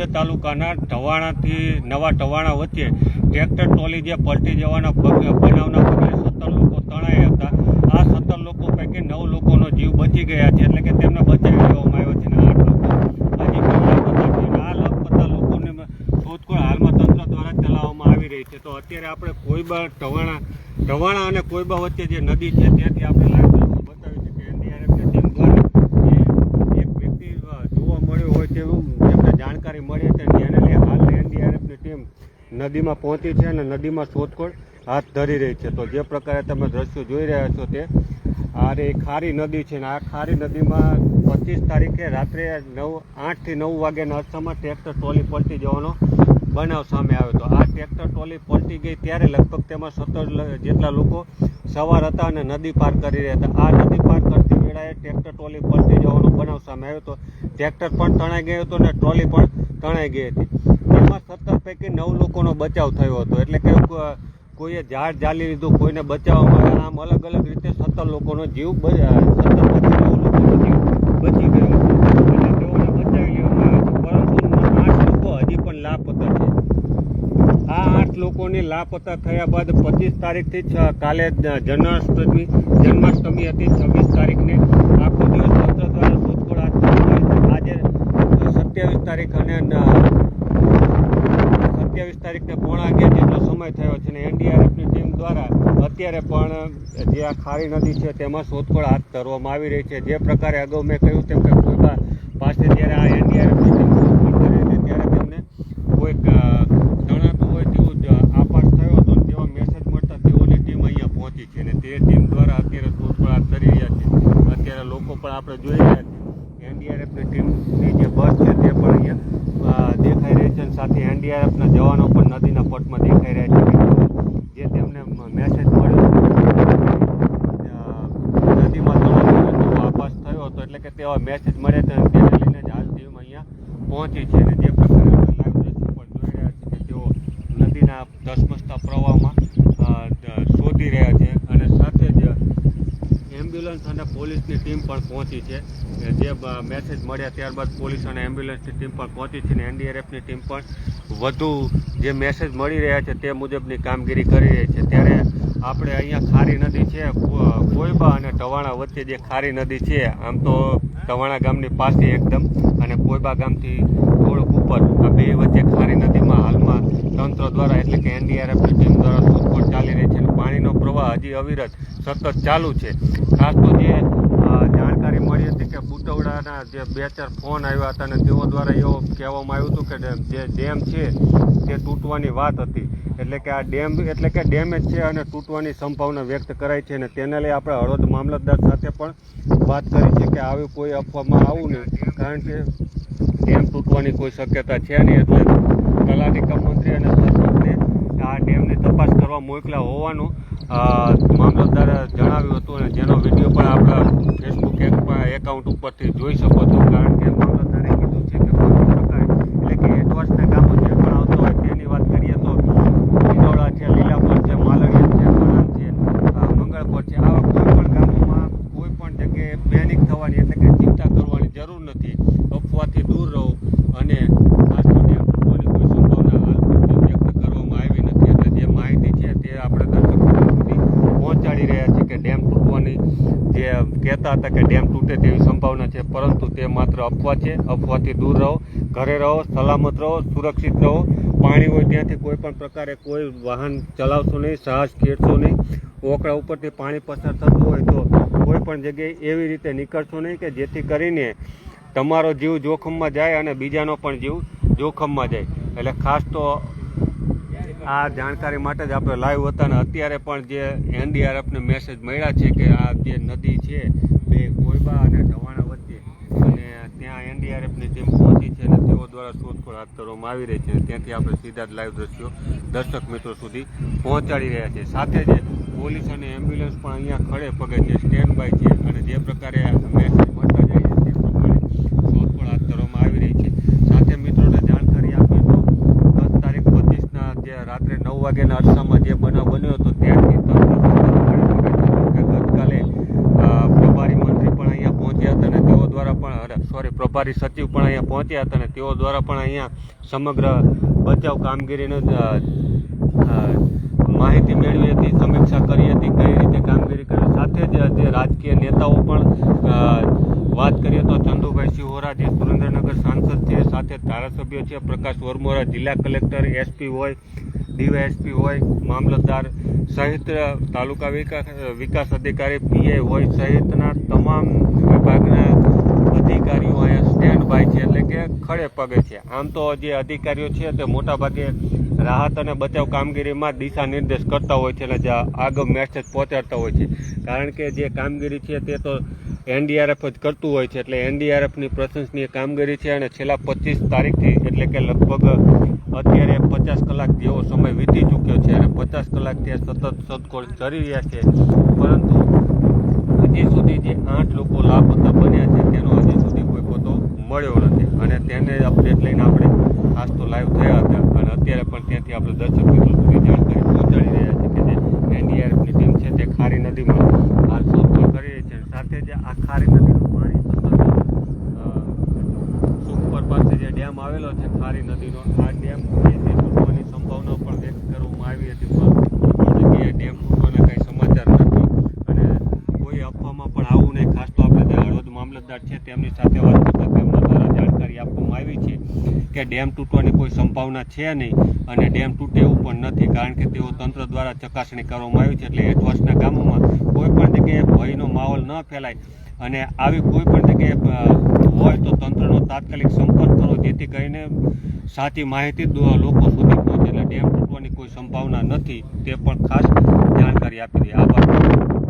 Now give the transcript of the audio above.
હળવદ તાલુકાના ઢવાણાથી નવા ઢવાણા વચ્ચે ટ્રેક્ટર ટ્રોલી જે પલટી જવાના બનાવના પગલે સત્તર લોકો તણાયા હતા. આ સત્તર લોકો પૈકી નવ લોકોનો જીવ બચી ગયા છે, એટલે કે તેમને બચાવી લેવામાં આવ્યો છે આઠ લોકો. હજી લાપતા છે. આ લાપતા લોકોને શોધખોળ હાલમાં તંત્ર દ્વારા ચલાવવામાં આવી રહી છે. તો અત્યારે આપણે કોઈબા ઢવાણા ઢવાણા અને કોઈબા વચ્ચે જે નદી છે, ત્યાંથી આપણે લાઈવ દ્રશ્યો બતાવી છે કે એનડીઆરએફની ટીમ દ્વારા એ એક વ્યક્તિ અ, જોવા મળ્યો હોય તેવું જેમને જાણકારી મળી હતી તેને લઈ હાલ એનડીઆરએફની ટીમ નદીમાં પહોંચી છે અને નદીમાં શોધખોળ હાથ ધરી રહી છે. તો જે પ્રકારે તમે દ્રશ્યો જોઈ રહ્યા છો તે, આ રે ખારી નદી છે ને આ ખારી નદીમાં પચીસ તારીખે રાત્રે નવ, આઠથી નવ વાગ્યાના અરસામાં ટ્રેક્ટર ટ્રોલી પલટી જવાનો બનાવ સામે આવ્યો હતો. આ ટ્રેક્ટર ટ્રોલી પલટી ગઈ ત્યારે લગભગ તેમાં સત્તર જેટલા લોકો સવાર હતા અને નદી પાર કરી રહ્યા હતા. આ નદી પાર વેળાએ ટ્રેક્ટર ટ્રોલી પલટી જવાનો બનાવ સામે આવ્યો હતો ટ્રેક્ટર પણ તણાઈ ગયો હતો અને ટ્રોલી પણ તણાઈ ગઈ હતી. એમાં સત્તર પૈકી નવ લોકોનો બચાવ થયો હતો. એટલે કે કોઈએ ઝાડ ઝાલી લીધું, કોઈને બચાવવામાં આવ્યા આમ અલગ અલગ રીતે સત્તર લોકોનો જીવ સત્તર પૈકી નવ લોકોનો જીવ બચી ગયો છે એટલે તેઓને બચાવી લેવામાં આવ્યા છે પરંતુ આઠ લોકો હજી પણ લાપતા છે આ આઠ લોકોની લાપતા થયા બાદ પચીસ તારીખથી કાલે જન્માષ્ટમી જન્માષ્ટમી હતી, છવ્વીસ તારીખને આખો દિવસ તંત્ર દ્વારા શોધખોળ આજે સત્યાવીસ તારીખ અને સત્યાવીસ તારીખને પોણા અગિયાર જેટલો સમય થયો છે અને એનડીઆરએફની ટીમ દ્વારા અત્યારે પણ જે આ ખારી નદી છે તેમાં શોધખોળ હાથ ધરવામાં આવી રહી છે. જે પ્રકારે અગાઉ મેં કહ્યું તેમ કે કોઈ પાસે જ્યારે આ એનડીઆરએફની ટીમ શોધખોળ કરી હતી ત્યારે તેમને કોઈક અ, જણાતું હોય તેવું જ આભાસ થયો હતો અને તેવા મેસેજ મળતા તેઓની ટીમ અહીંયા પહોંચી છે અને તે ટીમ દ્વારા અત્યારે શોધખોળ કરી રહ્યા છે. અત્યારે લોકો પણ આપણે જોઈ રહ્યા છીએ એનડીઆરએફની ટીમની જે બસ છે તે પણ અહીંયા દેખાઈ રહી છે અને સાથે એનડીઆરએફના જવાનો પણ નદીના પટમાં દેખાઈ રહ્યા છે જે તેમને મેસેજ મળ્યો નદીમાં આભાસ થયો હતો, એટલે કે તેવા મેસેજ મળ્યા હતા તેને લઈને જ હાલ ટીમ અહીંયા પહોંચી છે અને જે પ્રકારે લાઈવ દ્રશ્યો પણ જોઈ રહ્યા છે કે તેઓ નદીના ધસમસતા પ્રવાહમાં શોધી રહ્યા છે અને સાથે જ એમ્બ્યુલન્સ અને પોલીસની ટીમ પણ પહોંચી છે. જે મેસેજ મળ્યા ત્યારબાદ પોલીસ અને એમ્બ્યુલન્સની ટીમ પણ પહોંચી છે અને એનડીઆરએફની ટીમ પણ વધુ જે મેસેજ મળી રહ્યા છે તે મુજબની કામગીરી કરી રહી છે. ત્યારે આપણે અહીંયા ખારી નદી છે કોઈબા અને ટવાણા વચ્ચે જે ખારી નદી છે, આમ તો ટવાણા ગામની પાસે એકદમ અને કોઈબા ગામથી થોડુંક ઉપર, આ બે વચ્ચે ખારી નદીમાં તંત્ર દ્વારા એટલે કે એનડીઆરએફની ટીમ દ્વારા શોધખોળ ચાલી રહી છે પાણીનો પ્રવાહ હજી અવિરત સતત ચાલુ છે. ખાસ તો જે જાણકારી મળી હતી કે બુટવડાના જે બે ચાર ફોન આવ્યા હતા અને તેઓ દ્વારા એવો કહેવામાં આવ્યું હતું કે જે ડેમ છે તે તૂટવાની વાત હતી. એટલે કે આ ડેમ, એટલે કે ડેમેજ છે અને તૂટવાની સંભાવના વ્યક્ત કરાઈ છે અને તેને લઈ આપણે હળવદ મામલતદાર સાથે પણ વાત કરી છે કે આવી કોઈ અફવામાં આવું નહીં. કારણ કે ડેમ તૂટવાની કોઈ શક્યતા છે નહીં. એટલે તલાટી નિગમ મંત્રી અને સરપંચને આ ડેમની તપાસ કરવા મોકલ્યા હોવાનું મામલતદારે જણાવ્યું હતું અને જેનો વીડિયો પણ આપણા ફેસબુક એકાઉન્ટ ઉપરથી જોઈ શકો છો. કારણ કે મામલતદારે કીધું છે કે કોઈ પણ પ્રકારે એટલે કે એડવર્સના ગામો જે પણ આવતો હોય તેની વાત કરીએ તો ઈડોળા છે લીલાપુર છે માલણીયા છે વણામ છે અ, મંગળપુર છે આવા કોઈ પણ ગામોમાં કોઈ પણ જગ્યાએ પેનિક થવાની એટલે કે ચિંતા કરવાની જરૂર નથી અફવાથી દૂર રહો અને ખાસ તો ડેમ તૂટવાની કોઈ સંભાવના હાલ પૂરતી વ્યક્ત કરવામાં આવી નથી એટલે જે માહિતી છે તે આપણે દર્શક મિત્રો સુધી પહોંચાડી રહ્યા છીએ કે ડેમ તૂટવાની જે કહેતા હતા કે ડેમ તૂટે તેવી સંભાવના છે, પરંતુ તે માત્ર અફવા છે. અફવાથી દૂર રહો, ઘરે રહો, સલામત રહો, સુરક્ષિત રહો. પાણી હોય ત્યાંથી કોઈ પણ પ્રકારે કોઈ વાહન ચલાવશો નહીં, સાહસ ખેડશો નહીં. ઓકળા ઉપરથી પાણી પસાર થતું હોય તો કોઈ પણ જગ્યાએ એવી રીતે નીકળશો નહીં કે જેથી કરીને તમારો જીવ જોખમમાં જાય અને બીજાનો પણ જીવ જોખમમાં જાય. એટલે ખાસ તો આ જાણકારી માટે જ આપણે લાઈવ હતા અને અત્યારે પણ જે એનડીઆરએફને મેસેજ મળ્યા છે કે આ જે નદી છે કોઈબા અને ધવાણા વચ્ચે. અને ત્યાં એનડીઆરએફની ટીમ પહોંચી છે અને તેઓ દ્વારા શોધખોળ હાથ ધરવામાં આવી રહી છે. અને ત્યાંથી આપણે સીધા જ લાઈવ દ્રશ્યો દર્શક મિત્રો સુધી પહોંચાડી રહ્યા છે. સાથે જ પોલીસ અને એમ્બ્યુલન્સ પણ અહીંયા ખડે પગે છે સ્ટેન્ડ બાય છે અને જે પ્રકારે મેસેજ મળતા જાય છે તે પ્રમાણે શોધખોળ હાથ ધરવામાં આવી રહી છે. સાથે મિત્રોને જાણકારી આપીએ તો દસ તારીખ પચીસના જે રાત્રે નવ વાગ્યાના અરસામાં જે બનાવ બન્યો હતો ત્યારથી તંત્ર સતત ખડે પગે છે. કે ગતકાલે અ, પ્રભારી મંત્રી પણ અહીંયા પહોંચ્યા હતા અને તેઓ દ્વારા પણ સોરી, પ્રભારી સચિવ પણ અહીંયા પહોંચ્યા હતા અને તેઓ દ્વારા પણ અહીંયા સમગ્ર બચાવ કામગીરીનો માહિતી મેળવી હતી, સમીક્ષા કરી હતી, કઈ રીતે કામગીરી કરી. સાથે જ જે રાજકીય નેતાઓ પણ વાત કરીએ તો ચંદુભાઈ સિહોરા જે સુરેન્દ્રનગર સાંસદ છે, સાથે ધારાસભ્યો છે, પ્રકાશ વરમોરા જિલ્લા કલેક્ટર, એસપી હોય, ડીવાયએસપી હોય, મામલતદાર સહિત તાલુકા વિકાસ વિકાસ અધિકારી પીઆઈ હોય સહિતના તમામ વિભાગના અધિકારીઓ અહીંયા સ્ટેન્ડ બાય છે એટલે કે ખડે પગે છે. આમ તો જે અધિકારીઓ છે તે મોટાભાગે રાહત અને બચાવ કામગીરીમાં દિશા નિર્દેશ કરતા હોય છે અને જે આગળ મેસેજ પહોંચાડતા હોય છે. કારણ કે જે કામગીરી છે તે તો એનડીઆરએફ જ કરતું હોય છે એટલે એનડીઆરએફની પ્રશંસનીય કામગીરી છે અને છેલ્લા પચીસ તારીખથી એટલે કે લગભગ અત્યારે પચાસ કલાક જેવો સમય વીતી ચૂક્યો છે અને પચાસ કલાકથી આ સતત શોધખોળ કરી રહ્યા છે. પરંતુ હજી સુધી જે આઠ લોકો લાપતા બન્યા છે, તેનો હજી સુધી કોઈ પોતો મળ્યો નથી. અને તેને અપડેટ લઈને આપણે આજ તો લાઈવ થયા હતા. અને અત્યારે પણ ત્યાંથી આપણે દર્શક મિત્રો સુધી જાણકારી પહોંચાડી રહ્યા છે કે જે એનડીઆરએફની ટીમ છે તે ખારી નદીમાં હાલ શોધખોળ કરી રહી છે. સાથે જે આ ખારી નદીનું પાણી સતત સુખપર પાસે જે ડેમ આવેલો છે, ખારી નદીનો, આ ડેમ તૂટવાની સંભાવના પણ વ્યક્ત કરવામાં આવી હતી. પણ ડેમ તૂટવાના કંઈ સમાચાર નથી અને કોઈ પણ આવું નહીં. ખાસ તો આપણે જે હળવદ મામલતદાર છે, તેમની સાથે વાત કરતાં તેમના દ્વારા જાણકારી આપવામાં આવી છે કે ડેમ તૂટવાની કોઈ સંભાવના છે નહીં અને ડેમ તૂટે એવું પણ નથી કારણ કે તેઓ તંત્ર દ્વારા ચકાસણી કરવામાં આવી છે. એટલે હેઠવાસના ગામોમાં કોઈ પણ જગ્યાએ ભયનો માહોલ ન ફેલાય અને આવી કોઈ પણ જગ્યાએ હોય તો તંત્રનો તાત્કાલિક સંપર્ક કરો, જેથી કરીને સાચી માહિતી લોકો સુધી પહોંચે. એટલે ડેમ તૂટવાની કોઈ સંભાવના નથી, તે પણ ખાસ જાણકારી આપી દે. આભાર.